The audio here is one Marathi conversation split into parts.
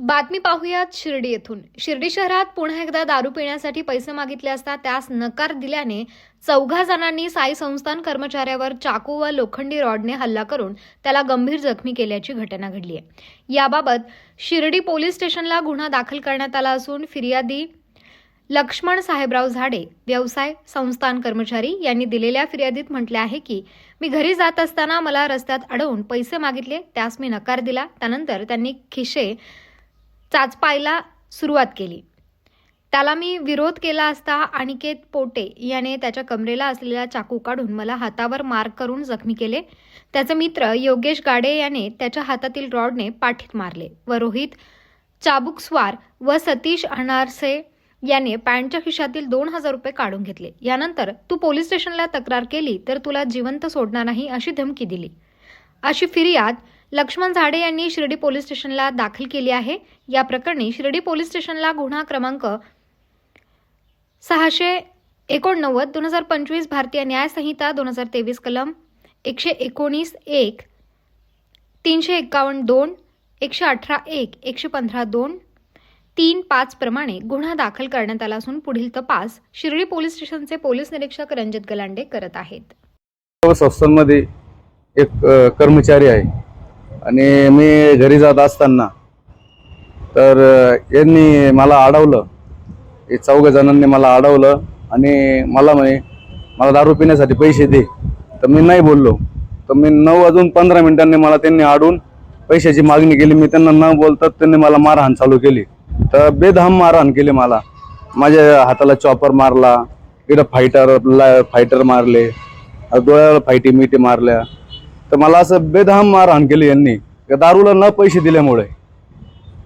बातमी पाहूयात शिर्डी येथून. शिर्डी शहरात पुन्हा एकदा दारू पिण्यासाठी पैसे मागितले असता त्यास नकार दिल्याने चौघा जणांनी साई संस्थान कर्मचाऱ्यावर चाकू व लोखंडी रॉडने हल्ला करून त्याला गंभीर जखमी केल्याची घटना घडली आहे. याबाबत शिर्डी पोलीस स्टेशनला गुन्हा दाखल करण्यात आला असून फिर्यादी लक्ष्मण साहेबराव झाडे व्यवसाय संस्थान कर्मचारी यांनी दिलेल्या फिर्यादीत म्हटले आहे की मी घरी जात असताना मला रस्त्यात अडवून पैसे मागितले त्यास मी नकार दिला. त्यानंतर त्यांनी खिशे चाचपायला सुरुवात केली. त्याला मी विरोध केला असता अनिकेत पोटे याने त्याच्या कमरेला असलेला चाकू काढून मला हातावर मार करून जखमी केले. त्याचे मित्र योगेश गाडे याने त्याच्या हातातील रॉडने पाठीत मारले व रोहित चाबुकस्वार व सतीश अनारसे याने पॅन्टच्या खिशातील दोन हजार रुपये काढून घेतले. यानंतर तू पोलीस स्टेशनला तक्रार केली तर तुला जिवंत सोडणार नाही अशी धमकी दिली. अशी फिर्याद लक्ष्मण झाडे यांनी शिर्डी पोलीस स्टेशनला दाखल केली आहे. या प्रकरणी शिर्डी पोलीस स्टेशनला गुन्हा क्रमांक सहाशे एकोणनव्वद दोन हजार पंचवीस भारतीय न्यायसंहिता दोन हजार तेवीस कलम एकशे एकोणीस एक तीनशे एक्कावन्न दोन एकशे अठरा एक एकशे पंधरा दोन तीन पाच प्रमाणे गुन्हा दाखल करण्यात आला असून पुढील तपास शिर्डी पोलीस स्टेशनचे पोलीस निरीक्षक रंजित गलांडे करत आहेत. संस्थांमध्ये एक कर्मचारी आहे. आणि मी घरी जात असताना तर यांनी मला अडवलं. हे चौघ जणांनी मला अडवलं आणि मला म्हणे मला दारू पिण्यासाठी पैसे दे. तर मी नाही बोललो. तर मी नऊ वाजून पंधरा मिनिटांनी मला त्यांनी अडून पैशाची मागणी केली. मी त्यांना न बोलतात त्यांनी मला मारहाण चालू केली. तर बेधाम मारहाण केली मला. माझ्या हाताला चॉपर मारला इकडं फायटर फायटर मारले डोळ्याला फायटी मिठी मारल्या. तर मला असं बेधाम मारहाण केली यांनी. या दारूला न पैसे दिल्यामुळे.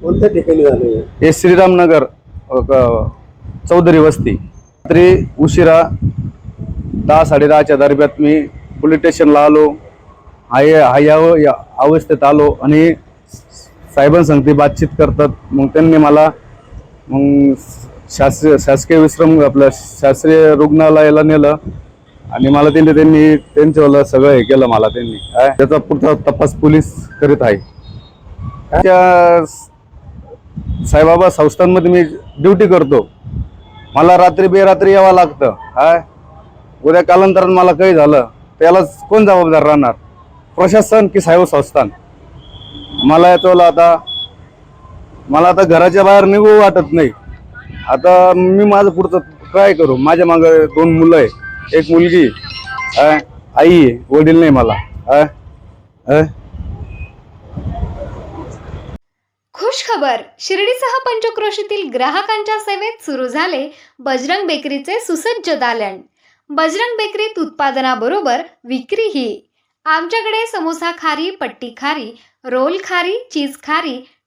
कोणत्या ठिकाणी झाले हे? श्रीरामनगर अ, क- चौधरी वस्ती. रात्री उशिरा दहा साडेदहाच्या दरम्यान मी पोलीस स्टेशनला आलो. हाय हाय या अवस्थेत आलो आणि साहेबांसंगती बातचीत करतात. मग त्यांनी मला मग शास्त्रीय शासकीय विश्रम आपलं शास्त्रीय रुग्णालयाला नेलं. आणि मला त्यांनी त्यांनी त्यांच्यावालं सगळं हे केलं मला त्यांनी. काय? त्याचा पुढचा तपास पोलीस करीत आहे. त्या साईबाबा संस्थांमध्ये मी ड्युटी करतो. मला रात्री बेरात्री यावं लागतं. काय? उद्या कालांतरानं मला काही झालं त्याला कोण जबाबदार राहणार? प्रशासन की साहेब संस्थान? मला याच्याला आता मला आता घराच्या बाहेर निघू वाटत नाही. आता मी माझं पुढचं काय करू? माझ्या मागं दोन मुलं आहे. एक मुलगी. आई आहे वडील नाही मला. खुश खबर. शिर्डीसह पंचक्रोशीतील ग्राहकांच्या सेवेत सुरू झाले बजरंग बेकरीचे सुसज्ज दालन. बजरंग बेकरीत उत्पादनाबरोबर विक्रीही. आमच्याकडे समोसा खारी पट्टी खारी रोल खारी चीज खारी